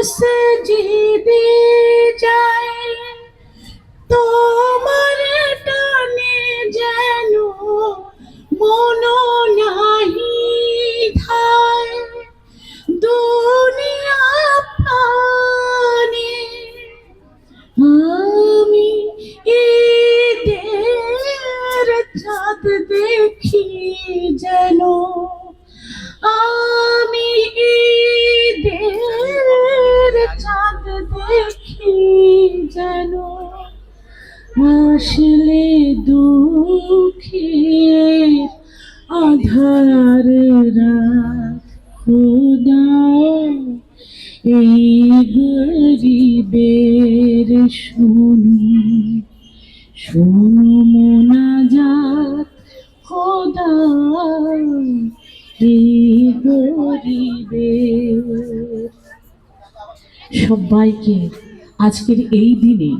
মসজিদে যাই তোমার টানে যেন মন নাহি ধায়। দুনিয়া পানে আমি ঈদের চাঁদ দেখি যেন আসলে দুঃখের আধার খোদা, এই গরিবের শুনু। শুনু মোনাজাত খোদা, এই গরিবের। সবাইকে আজকের এই দিনে